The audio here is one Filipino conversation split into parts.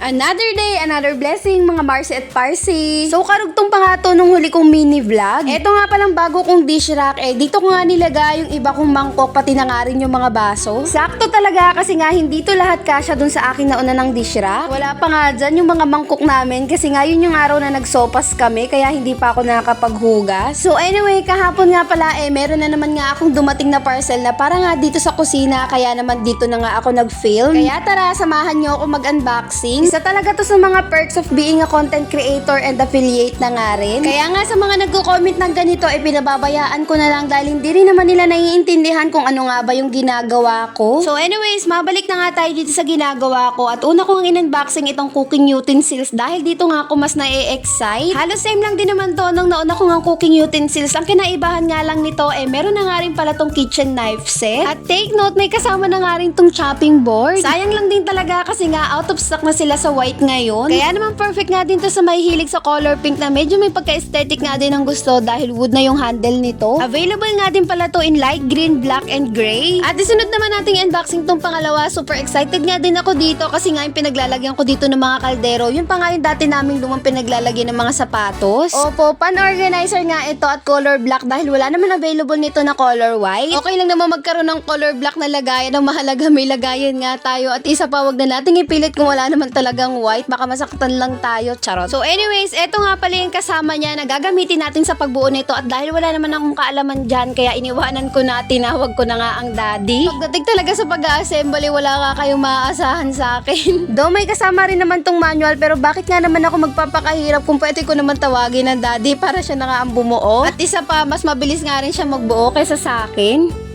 Another day, another blessing mga Marcy at Parsi. So karugtong pa nga to nung huli kong mini vlog. Eto nga palang bago kong dish rack eh dito ko nga nilagay yung iba kong mangkok pati na nga rin yung mga baso. Sakto talaga kasi nga hindi to lahat kasya dun sa akin na una ng dish rack. Wala pa nga dyan yung mga mangkok namin kasi nga yun yung araw na nagsopas kami kaya hindi pa ako nakakapaghugas. So anyway, kahapon nga pala eh meron na naman nga akong dumating na parcel na para nga dito sa kusina kaya naman dito na nga ako nag-film. Kaya tara, samahan nyo ako mag-unboxing. Isa talaga to sa mga perks of being a content creator and affiliate na nga rin. Kaya nga sa mga nagko-comment ng ganito, eh pinababayaan ko na lang dahil hindi rin naman nila naiintindihan kung ano nga ba yung ginagawa ko. So anyways, mabalik na nga tayo dito sa ginagawa ko at una ko ang in-unboxing itong cooking utensils dahil dito nga ako mas na-excite. Halos same lang din naman to nung nauna ko nga cooking utensils. Ang kinaibahan nga lang nito, eh meron na nga rin pala tong kitchen knife set. At take note, may kasama na nga rin tong chopping board. Sayang lang din talaga kasi nga out of stock na sila sa white ngayon. Kaya naman perfect nga din to sa may hilig sa color pink na medyo may pagka-aesthetic nga din ang gusto dahil wood na yung handle nito. Available nga din pala to in light green, black, and gray. At isunod naman nating unboxing tong pangalawa. Super excited nga din ako dito kasi nga yung pinaglalagyan ko dito ng mga kaldero. Yun pa nga yung dati naming lumang pinaglalagyan ng mga sapatos. Opo, pan-organizer nga ito at color black dahil wala naman available nito na color white. Okay lang naman magkaroon ng color black na lagayan. Ang mahalaga may lagayan nga tayo. At isa pa, wag na nating ipilit kung wala naman talagang white. Baka masaktan lang tayo. Charot. So anyways, eto nga pala yung kasama niya na gagamitin natin sa pagbuo nito. At dahil wala naman akong kaalaman dyan, kaya iniwanan ko na, tinawag ko na nga ang daddy. Pagdating talaga sa pag-assembly, wala ka kayong maaasahan sa akin. Though may kasama rin naman tong manual, pero bakit nga naman ako magpapakahirap kung pwede ko naman tawagin ng daddy para siya na nga ang bumuo? At isa pa, mas mabilis nga rin siya magbuo kaysa sa akin.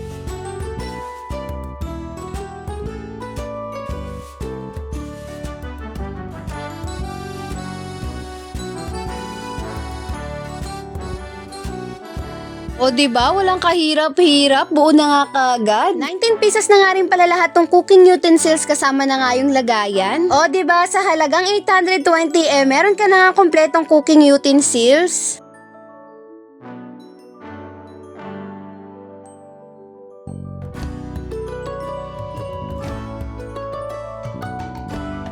O di ba walang kahirap-hirap, buo na nga kagad. 19 pieces na nga rin pala lahat tong cooking utensils kasama na nga yung lagayan. O di ba sa halagang 820 eh meron ka na nga kompletong cooking utensils.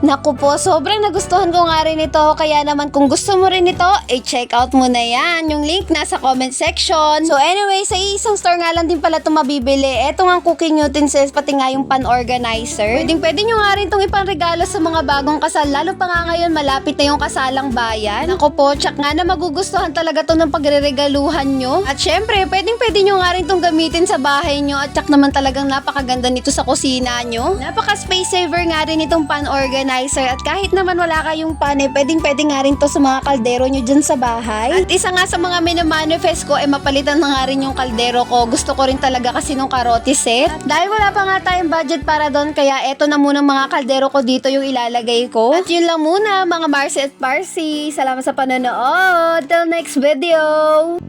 Naku po, sobrang nagustuhan ko nga rin ito. Kaya naman kung gusto mo rin ito, i-check out mo na yan. Yung link nasa comment section. So anyway, sa isang store nga lang din pala ito mabibili. Ito nga cooking utensils, pati nga yung pan organizer. Pwedeng pwede nyo nga rin itong ipangregalo sa mga bagong kasal. Lalo pa nga ngayon, malapit na yung kasalang bayan. Naku po, tsak nga na magugustuhan talaga to ng pagreregaluhan nyo. At syempre, pwedeng pwede nyo nga rin itong gamitin sa bahay nyo. At tsak naman talagang napakaganda nito sa kusina nyo. Napaka space saver nga rin itong pan organizer. At kahit naman wala kayong pan, eh, pwedeng pwede nga rin to sa mga kaldero nyo dyan sa bahay. At isa nga sa mga minamanifest ko, eh mapalitan na nga rin yung kaldero ko. Gusto ko rin talaga kasi nung karote set. At dahil wala pa nga tayong budget para doon, kaya eto na muna mga kaldero ko dito yung ilalagay ko. At yun lang muna mga Marcy at Parsi. Salamat sa panonood. Till next video!